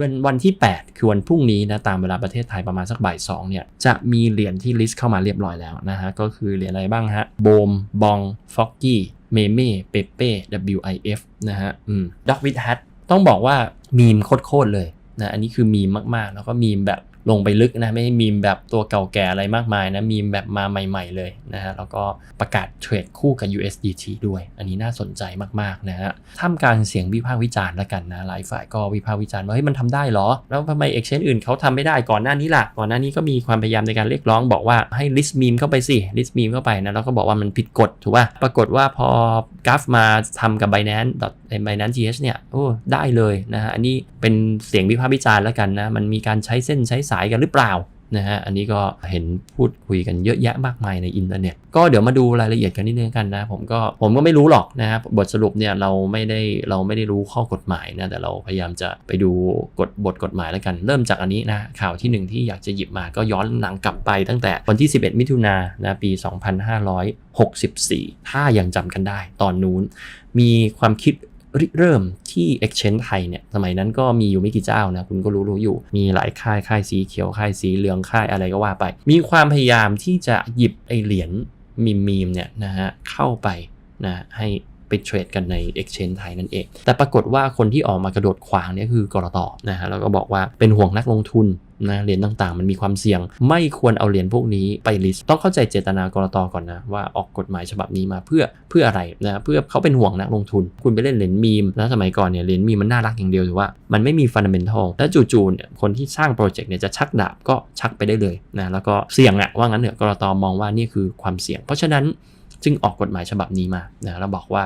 วันวันที่ 8 คือวันพรุ่งนี้นะตามเวลาประเทศไทยประมาณสักบ่ายสองเนี่ยจะมีเหรียญที่ลิสต์เข้ามาเรียบร้อยแล้วนะฮะ ก็คือเหรียญอะไรบ้างฮะโบมบองฟอกกี้เมเม่เปเป้ WIF นะฮะอืมด็อกวิดแฮทต้องบอกว่ามีมโคตรๆเลยนะอันนี้คือมีมมากๆ แล้วก็มีมแบบ ลงไปลึกนะไม่มีมแบบตัวเก่าแก่อะไรมากมายนะมีมแบบมาใหม่ ๆเลยนะฮะแล้วก็ประกาศเทรดคู่กับ USDT ด้วย อันนี้น่าสนใจมากๆนะฮะท่ามกลางเสียงวิพากษ์วิจารณ์แล้วกันนะหลายฝ่ายก็วิพากษ์วิจารณ์ว่าเฮ้ยมันทำได้เหรอ แล้วทำไม exchange อื่นเขาทำไม่ได้ก่อนหน้านี้ล่ะก่อนหน้านี้ก็มีความพยายามในการเรียกร้องบอกว่าให้ list meme เข้าไปสิ list meme เข้าไปนะแล้วก็บอกว่ามันผิดกฎถูกป่ะปรากฏว่าพอกราฟมาทำกับ Binance Binance GH เนี่ยโอ้ได้เลยนะฮะอันนี้เป็นเสียงวิพากษ์วิจารณ์แล้วกันนะมันมีการใช้เส้นใช้สายกันหรือเปล่านะฮะอันนี้ก็เห็นพูดคุยกันเยอะแยะมากมายในอินเทอร์เน็ตก็เดี๋ยวมาดูรายละเอียดกันนิดนึงกันนะผมก็ผมก็ไม่รู้หรอกนะครับบทสรุปเนี่ยเราไม่ได้เราไม่ได้รู้ข้อกฎหมายนะแต่เราพยายามจะไปดูกฎบทกฎหมายแล้วกัน เริ่มจากอันนี้นะข่าวที่หนึ่งที่อยากจะหยิบมาก็ย้อนหลังกลับไปตั้งแต่วันที่ 11 มิถุนายนะปี 2564 ถ้ายังจำกันได้ตอนนู้น มีความคิด ริเริ่มที่ Exchange ไทยเนี่ยสมัยนั้นก็มีอยู่ไม่กี่เจ้านะคุณก็รู้รู้อยู่มีหลายค่ายค่ายสีเขียวค่ายสีเหลืองค่ายอะไรก็ว่าไป มีความพยายามที่จะหยิบไอเหรียญมีมมีมเนี่ยนะฮะเข้าไปนะให้ เทรดกันใน Exchange ไทยนั่นเอง แต่ปรากฏว่าคนที่ออกมากระโดดขวางเนี่ยคือกรตนะฮะแล้วก็บอกว่าเป็นห่วงนักลงทุนนะเหรียญต่างๆ มันมีความเสี่ยง ไม่ควรเอาเหรียญพวกนี้ไปลิสต์ต้องเข้าใจเจตนากรตก่อนนะ ว่าออกกฎหมายฉบับนี้มาเพื่อเพื่ออะไรนะเพื่อเขาเป็นห่วงนักลงทุน คุณไปเล่นเหรียญมีมแล้วสมัยก่อนเนี่ยเหรียญมีมันน่ารักอย่างเดียวถือว่ามันไม่มีฟันเดเมนทัลแล้วจู่ๆเนี่ยคนที่สร้างโปรเจกต์เนี่ยจะชักดาบก็ชักไปได้เลยนะแล้วก็เสี่ยงอะว่างั้นเถอะกรตมองว่านี่คือความเสี่ยง เพราะฉะนั้น จึงออกกฎหมายฉบับนี้มานะแล้วบอกว่า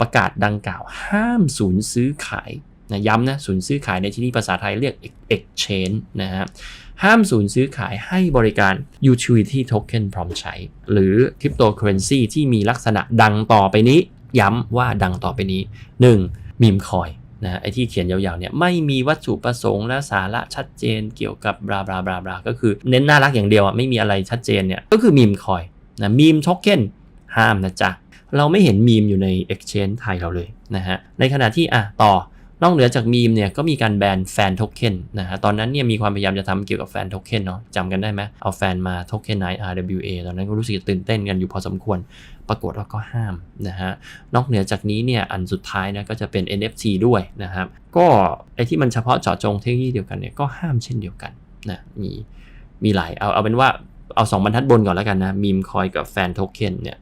ประกาศดังกล่าวห้ามศูนย์ซื้อขายนะย้ำนะศูนย์ซื้อขายในที่นี้ภาษาไทยเรียก exchange นะฮะห้ามศูนย์ซื้อขายให้บริการ utility token พร้อมใช้ หรือ cryptocurrency ที่มีลักษณะดังต่อไปนี้ ย้ำว่าดังต่อไปนี้ 1. มีมคอยนะไอที่เขียนยาวๆเนี่ยไม่มีวัตถุประสงค์และสาระชัดเจนเกี่ยวกับบลาบลาบลาบลาก็คือเน้นน่ารักอย่างเดียวอะไม่มีอะไรชัดเจนเนี่ยก็คือมีมคอยนะมีมโทเค็น ห้ามนะจ๊ะ เราไม่เห็นมีมอยู่ใน exchange ไทยเราเลยนะฮะ ในขณะที่อะต่อนอกเหนือจากมีมเนี่ยก็มีการแบนแฟนโทเค็นนะฮะ ตอนนั้นเนี่ยมีความพยายามจะทำเกี่ยวกับแฟนโทเค็นเนาะจำกันได้ไหมเอาแฟนมาโทเค็นไน RWA ตอนนั้นก็รู้สึกตื่นเต้นกันอยู่พอสมควร ปรากฏว่าก็ห้ามนะฮะ นอกเหนือจากนี้เนี่ยอันสุดท้ายนะก็จะเป็น NFT ด้วยนะครับ ก็ไอที่มันเฉพาะเจาะจงเทคโนโลยีเดียวกันเนี่ยก็ห้ามเช่นเดียวกันนะมีมีหลายเอาเอาเป็นว่า เอาสองบรรทัดบนก่อนแล้วกันนะมีมคอยกับแฟนโทเค็นเนี่ย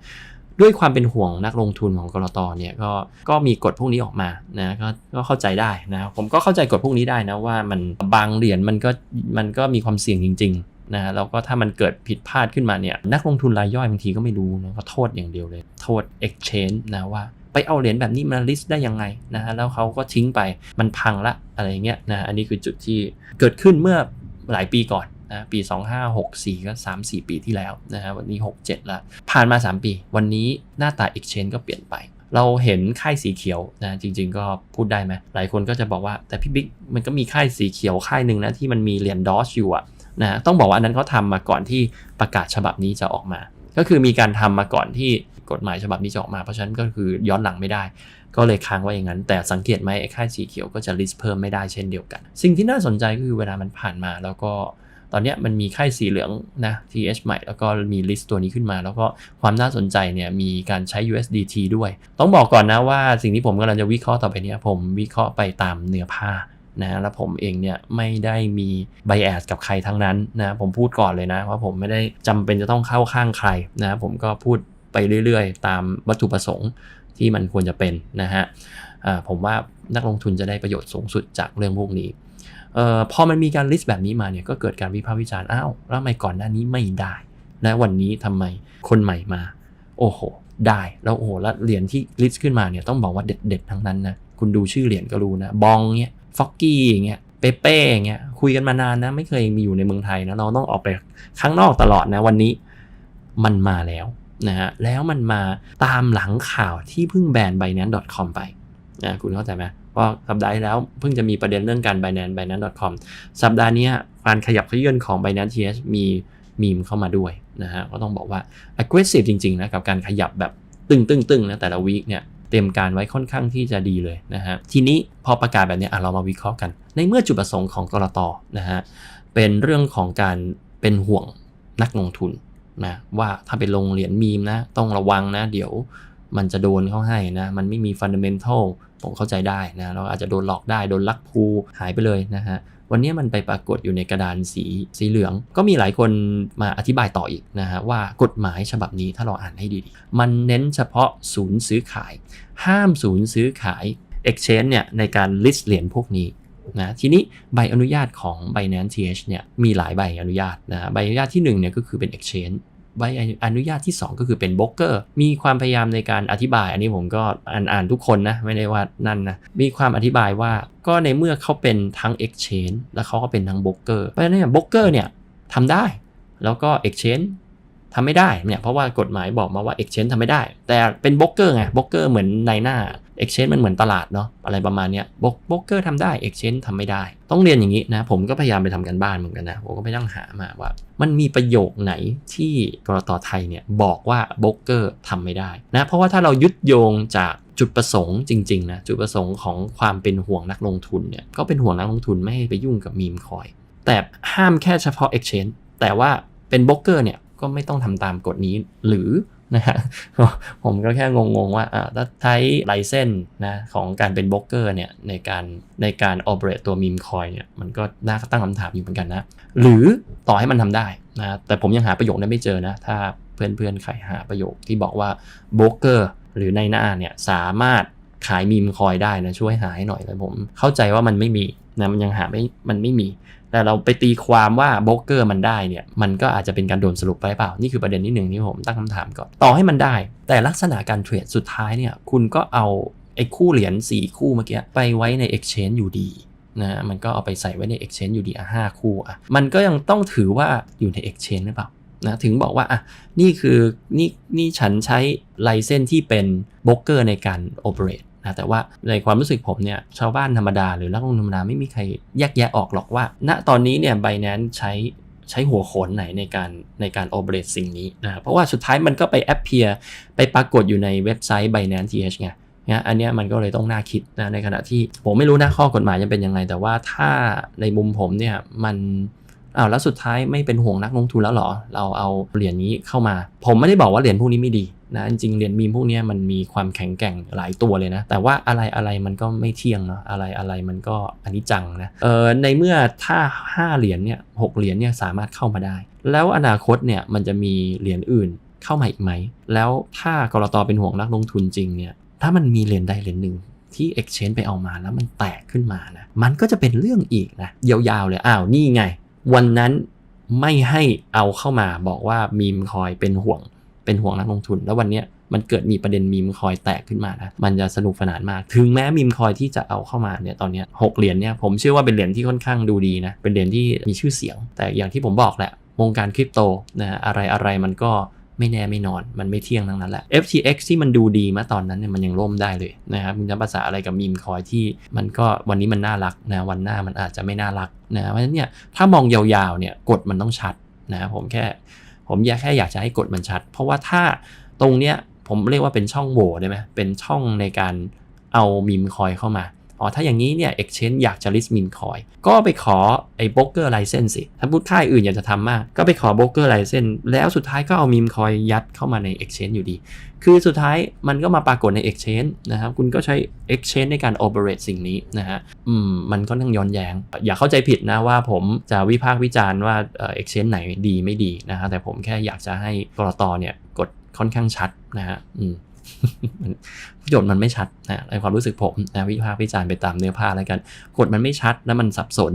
ด้วยความเป็นห่วงนักลงทุนของกรตเนี่ยก็ก็มีกฎพวกนี้ออกมานะก็ก็เข้าใจได้นะผมก็เข้าใจกฎพวกนี้ได้นะว่ามันบางเหรียญมันก็มันก็มีความเสี่ยงจริงๆนะแล้วก็ถ้ามันเกิดผิดพลาดขึ้นมาเนี่ยนักลงทุนรายย่อยบางทีก็ไม่รู้นะก็โทษอย่างเดียวเลย โทษ exchange นะว่าไปเอาเหรียญแบบนี้มาลิสต์ได้ยังไงนะฮะแล้วเขาก็ทิ้งไปมันพังละอะไรเงี้ยนะอันนี้คือจุดที่เกิดขึ้นเมื่อหลายปีก่อน นะปี 2564 ก็ 3-4 ปีที่แล้วนะฮะวันนี้ 67ล้วผ่านมา 3 ปี วันนี้หน้าตา Exchange ก็เปลี่ยนไป เราเห็นค่ายสีเขียวนะจริง ๆ ก็พูดได้ไหมหลายคนก็จะบอกว่าแต่พี่บิ๊กมันก็มีค่ายสีเขียวค่ายหนึ่งนะที่มันมีเหรียญดอสอยู่อะนะต้องบอกว่าอันนั้นเขาทามาก่อนที่ประกาศฉบับนี้จะออกมา ก็คือมีการทำมาก่อนที่กฎหมายฉบับนี้จะออกมาเพราะฉะนั้นก็คือย้อนหลังไม่ได้ ก็เลยค้างไว้อย่างนั้น แต่สังเกตไหมไอ้ค่ายสีเขียวก็จะลิสต์เพิ่มไม่ได้เช่นเดียวกัน สิ่งที่น่าสนใจก็คือเวลามันผ่านมาแล้วก็ ตอนนี้มันมีค่ายสีเหลืองนะ TH ใหม่แล้วก็มีลิสต์ตัวนี้ขึ้นมา แล้วก็ความน่าสนใจเนี่ยมีการใช้ USDT ด้วย ต้องบอกก่อนนะว่าสิ่งที่ผมกำลังจะวิเคราะห์ต่อไปนี้ผมวิเคราะห์ไปตามเนื้อผ้านะแล้วผมเองเนี่ยไม่ได้มีไบแอสกับใครทั้งนั้นนะผมพูดก่อนเลยนะว่าผมไม่ได้จำเป็นจะต้องเข้าข้างใครนะผมก็พูดไปเรื่อยๆ ตามวัตถุประสงค์ที่มันควรจะเป็นนะฮะผมว่านักลงทุนจะได้ประโยชน์สูงสุดจากเรื่องพวกนี้ ออพอมันมีการลิสต์แบบนี้มาเนี่ยก็เกิดการวิพากษ์วิจารณ์อ้าวแล้วทำไมก่อนหน้านี้ไม่ได้และวันนี้ทำไมคนใหม่มา โอ้โห ได้แล้วโอ้โหแล้วเหรียญที่ลิสต์ขึ้นมาเนี่ยต้องบอกว่าเด็ดๆทั้งนั้นนะคุณดูชื่อเหรียญก็รู้นะบองเนี่ยฟ็อกกี้เงี้ยเปเป้เงี้ยคุยกันมานานนะไม่เคยมีอยู่ในเมืองไทยนะเราต้องออกไปข้างนอกตลอดนะวันนี้มันมาแล้วนะฮะแล้วมันมาตามหลังข่าวที่เพิ่งแบน b i n a n c e c o m ไปนะคุณเข้าใจไหม พราะสัปดาห์ที่แล้วเพิ่งจะมีประเด็นเรื่องการ Binance Binance.com สัปดาห์นี้การขยับเขยื่อนของ Binance TH มีมีมเข้ามาด้วยนะฮะก็ต้องบอกว่า aggressive จริงๆนะกับการขยับแบบตึงตึงตึงนะแต่ละวีคเนี่ยเตรียมการไว้ค่อนข้างที่จะดีเลยนะฮะทีนี้พอประกาศแบบนี้อะเรามาวิเคราะห์กัน ในเมื่อจุดประสงค์ของกรตนะฮะเป็นเรื่องของการเป็นห่วงนักลงทุนนะว่าถ้าไปลงเหรียญมีมนะต้องระวังนะ เดี๋ยวมันจะโดนเข้าให้นะ มันไม่มีฟันเดเมนทัล ผมเข้าใจได้นะเราอาจจะโดนหลอกได้โดนลักพูหายไปเลยนะฮะวันนี้มันไปปรากฏอยู่ในกระดานสีสีเหลือง ก็มีหลายคนมาอธิบายต่ออีกนะฮะว่ากฎหมายฉบับนี้ถ้าเราอ่านให้ดีๆ มันเน้นเฉพาะศูนย์ซื้อขาย ห้ามศูนย์ซื้อขาย Exchange เนี่ยในการ list เหรียญพวกนี้นะทีนี้ใบอนุญาตของ Binance TH เนี่ยมีหลายใบอนุญาตนะใบอนุญาตที่1เนี่ยก็คือเป็น Exchange ใบอนุญาตที่ 2 ก็คือเป็นบล็อกเกอร์ มีความพยายามในการอธิบาย อันนี้ผมก็อ่านอ่านทุกคนนะ ไม่ได้ว่านั่นนะ มีความอธิบายว่าก็ในเมื่อเขาเป็นทั้ง Exchange แล้วเขาก็เป็นทั้งบล็อกเกอร์ เพราะฉะนั้นบล็อกเกอร์เนี่ยทำได้ แล้วก็ Exchange ทำไม่ได้เนี่ยเพราะว่ากฎหมายบอกมาว่า Exchange ทำไม่ได้ แต่เป็นบล็อกเกอร์ไงบล็อกเกอร์เหมือนในหน้า Exchange มันเหมือนตลาดเนาะอะไรประมาณเนี้ยบล็อกเกอร์ทำได้ Exchange ทำไม่ได้ ต้องเรียนอย่างนี้นะ ผมก็พยายามไปทำกันบ้านเหมือนกันนะ ผมก็ไปนั่งหามาว่า มันมีประโยคไหนที่กรตไทยเนี่ยบอกว่าบล็อกเกอร์ทำไม่ได้นะเพราะว่าถ้าเรายึดโยงจากจุดประสงค์จริงๆนะจุดประสงค์ของความเป็นห่วงนักลงทุนเนี่ยก็เป็นห่วงนักลงทุนไม่ให้ไปยุ่งกับมีมคอย แต่ห้ามแค่เฉพาะ Exchange แต่ว่าเป็นบล็อกเกอร์เนี่ยก็ไม่ต้องทำตามกฎนี้หรือ นะฮะผมก็แค่งงๆว่าถ้าใช้ไลเซนนะของการเป็นบล็อกเกอร์เนี่ยในการในการออเปเรตตัวมีมคอยเนี่ยมันก็น่าตั้งคำถามอยู่เหมือนกันนะ หรือต่อให้มันทำได้นะแต่ผมยังหาประโยคนั้นไม่เจอนะ ถ้าเพื่อนๆใครหาประโยคที่บอกว่าบล็อกเกอร์หรือในหน้าเนี่ยสามารถ ขายมีมคอยได้นะช่วยหาให้หน่อยเลยผม เข้าใจว่ามันไม่มีนะมันยังหาไม่มันไม่มี แต่เราไปตีความว่าโบรกเกอร์มันได้เนี่ยมันก็อาจจะเป็นการโดนสรุปไปเปล่า นี่คือประเด็นที่หนึ่งที่ผมตั้งคำถามก่อน ต่อให้มันได้ แต่ลักษณะการเทรดสุดท้ายเนี่ยคุณก็เอาไอ้คู่เหรียญ4 คู่เมื่อกี้ไปไว้ใน Exchange อยู่ดีนะมันก็เอาไปใส่ไว้ใน Exchange อยู่ดีอะห้าคู่อะมันก็ยังต้องถือว่าอยู่ใน Exchange หรือเปล่านะถึงบอกว่าอะนี่คือนี่นี่ฉันใช้ไลเซนที่เป็นโบรกเกอร์ในการโอเปเรต นะแต่ว่าในความรู้สึกผมเนี่ยชาวบ้านธรรมดาหรือนักลงทุนธรรมดาไม่มีใครแยกแยะออกหรอกว่า ณตอนนี้เนี่ยไบแนนใช้ใช้หัวโขนไหนในการในการโอเปเรตสิ่งนี้นะเพราะว่าสุดท้ายมันก็ไปแอปเพียไปปรากฏอยู่ในเว็บไซต์ Binance TH ไงนะอันนี้มันก็เลยต้องน่าคิดนะในขณะที่ผมไม่รู้นะข้อกฎหมายจะเป็นยังไง แต่ว่าถ้าในมุมผมเนี่ยมัน อ้าวแล้วสุดท้ายไม่เป็นห่วงนักลงทุนแล้วหรอ เราเอาเหรียญนี้เข้ามา ผมไม่ได้บอกว่าเหรียญพวกนี้ไม่ดีนะจริงเหรียญมีมพวกนี้มันมีความแข็งแกร่งหลายตัวเลยนะ แต่ว่าอะไรอะไรมันก็ไม่เที่ยงเนาะอะไรอะไรมันก็อันนี้จังนะเออในเมื่อถ้า 5 เหรียญเนี่ยหเหรียญเนี่ยสามารถเข้ามาได้ แล้วอนาคตเนี่ยมันจะมีเหรียญอื่นเข้ามาอีกไหม แล้วถ้ากรตเป็นห่วงนักลงทุนจริงเนี่ยถ้ามันมีเหรียญใดเหรียญหนึ่งที่ Exchange ไปเอามาแล้วมันแตกขึ้นมานะมันก็จะเป็นเรื่องอีกนะยาวๆเลยอ้าวนี่ไง วันนั้นไม่ให้เอาเข้ามาบอกว่ามีมคอยเป็นห่วง เป็นห่วงนักลงทุน แล้ววันนี้มันเกิดมีประเด็นมีมคอยแตกขึ้นมานะมันจะสนุกสนานมาก ถึงแม้มีมคอยที่จะเอาเข้ามาเนี่ยตอนนี้หกเหรียญเนี่ยผมเชื่อว่าเป็นเหรียญที่ค่อนข้างดูดีนะเป็นเหรียญที่มีชื่อเสียง แต่อย่างที่ผมบอกแหละวงการคริปโตนะอะไรอะไรมันก็ ไม่แน่ไม่นอน มันไม่เที่ยงทั้งนั้นแหละ FTX ที่มันดูดีมาตอนนั้นเนี่ยมันยังล่มได้เลยนะครับมันจะภาษาอะไรกับมีมคอยที่มันก็วันนี้มันน่ารักนะวันหน้ามันอาจจะไม่น่ารักนะเพราะฉะนั้นเนี่ยถ้ามองยาวๆเนี่ยกฎมันต้องชัดนะผมแค่ ผมแค่อยากจะให้กฎมันชัด เพราะว่าถ้าตรงเนี้ยผมเรียกว่าเป็นช่องโหว่ได้ไหมเป็นช่องในการเอามีมคอยเข้ามา อ๋อถ้าอย่างนี้เนี่ย Exchange อยากจะ list มินคอยก็ไปขอไอ้ broker license สิถ้าพูดค่ายอื่นอยากจะทำมาก ก็ไปขอ broker license แล้วสุดท้ายก็เอามิมคอยยัดเข้ามาใน Exchange อยู่ดี คือสุดท้ายมันก็มาปรากฏใน Exchange นะครับ คุณก็ใช้ Exchange ในการ operate สิ่งนี้นะฮะอืมมันก็ต้องย้อนแยงอย่าเข้าใจผิดนะว่าผมจะวิพากษ์วิจารณ์ว่า Exchange ไหนดีไม่ดีนะฮะแต่ผมแค่อยากจะให้กรตเนี่ยกดค่อนข้างชัดนะฮะอืม ประโยชน์มันไม่ชัดนะในความรู้สึกผมนะวิพากษ์วิจารณ์ไปตามเนื้อผ้าแล้วกันกฎมันไม่ชัดแล้วมันสับสน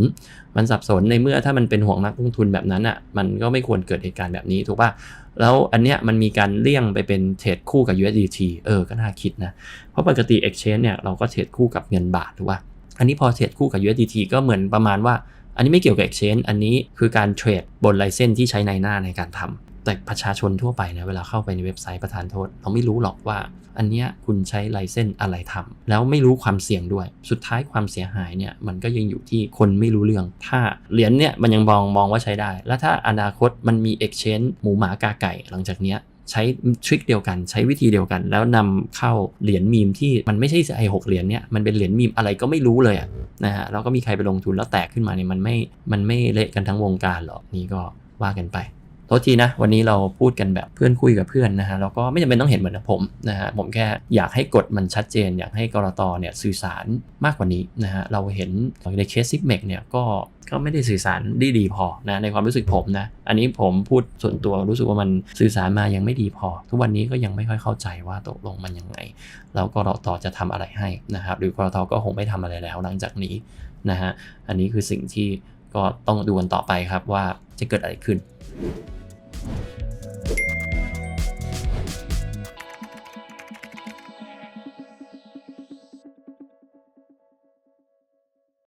มันสับสนในเมื่อถ้ามันเป็นห่วงนักลงทุนแบบนั้นอะมันก็ไม่ควรเกิดเหตุการณ์แบบนี้ถูกป่ะแล้วอันเนี้ยมันมีการเลี่ยงไปเป็นเทรดคู่กับ USDT เออก็น่าคิดนะ เพราะปกติ Exchange เนี่ยเราก็เทรดคู่กับเงินบาทถูกป่ะอันนี้พอเทรดคู่กับ USDT ก็เหมือนประมาณว่าอันนี้ไม่เกี่ยวกับ Exchange อันนี้คือการเทรดบนไลเซนที่ใช้ในหน้าในการทำ แต่ประชาชนทั่วไปนะเวลาเข้าไปในเว็บไซต์ประธานโทษ เราไม่รู้หรอกว่า อันนี้คุณใช้ไลเซนอะไรทำแล้วไม่รู้ความเสี่ยงด้วย สุดท้ายความเสียหายเนี่ยมันก็ยังอยู่ที่คนไม่รู้เรื่อง ถ้าเหรียญเนี่ยมันยังมองมองว่าใช้ได้ แล้วถ้าอนาคตมันมี exchange หมูหมากาไก่ หลังจากเนี้ยใช้ทริคเดียวกันใช้วิธีเดียวกัน แล้วนำเข้าเหรียญมีมที่มันไม่ใช่ไอหกเหรียญเนี่ยมันเป็นเหรียญมีมอะไรก็ไม่รู้เลยะนะฮะแล้วก็มีใครไปลงทุนแล้วแตกขึ้นมาเนี่ยมันไม่มันไม่เละกันทั้งวงการหรอกนี่ก็ว่ากันไป ทษทีนะ วันนี้เราพูดกันแบบเพื่อนคุยกับเพื่อนนะฮะแล้วก็ไม่จำเป็นต้องเห็นเหมือนผมนะฮะผมแค่อยากให้กฎมันชัดเจน อยากให้กรตเนี่ยสื่อสารมากกว่านี้นะฮะเราเห็นในเคสซิกเมกเนี่ยก็ก็ไม่ได้สื่อสารด้ดีพอนะในความรู้สึกผมนะอันนี้ผมพูดส่วนตัวรู้สึกว่ามันสื่อสารมายังไม่ดีพอ ทุกวันนี้ก็ยังไม่ค่อยเข้าใจว่าตกลงมันยังไง แล้วกรตจะทำอะไรให้นะครับหรือกรตก็คงไม่ทำอะไรแล้วหลังจากนี้นะฮะอันนี้คือสิ่งที่ก็ต้องดูกันต่อไปครับว่าจะเกิดอะไรขึ้น Thank you.